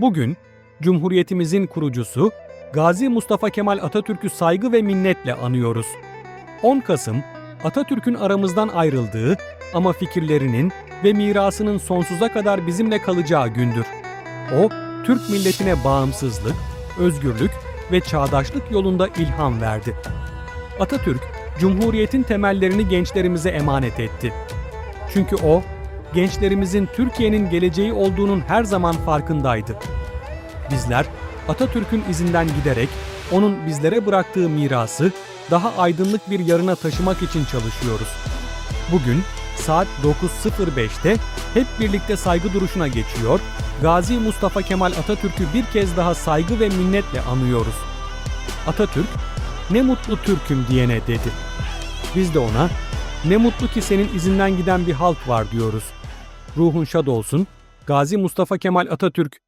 Bugün Cumhuriyetimizin kurucusu Gazi Mustafa Kemal Atatürk'ü saygı ve minnetle anıyoruz. 10 Kasım Atatürk'ün aramızdan ayrıldığı ama fikirlerinin ve mirasının sonsuza kadar bizimle kalacağı gündür. O, Türk milletine bağımsızlık, özgürlük ve çağdaşlık yolunda ilham verdi. Atatürk, Cumhuriyet'in temellerini gençlerimize emanet etti. Çünkü o, gençlerimizin Türkiye'nin geleceği olduğunun her zaman farkındaydı. Bizler Atatürk'ün izinden giderek onun bizlere bıraktığı mirası daha aydınlık bir yarına taşımak için çalışıyoruz. Bugün saat 9.05'te hep birlikte saygı duruşuna geçiyor, Gazi Mustafa Kemal Atatürk'ü bir kez daha saygı ve minnetle anıyoruz. Atatürk, ne mutlu Türk'üm diyene dedi. Biz de ona, ne mutlu ki senin izinden giden bir halk var diyoruz. Ruhun şad olsun, Gazi Mustafa Kemal Atatürk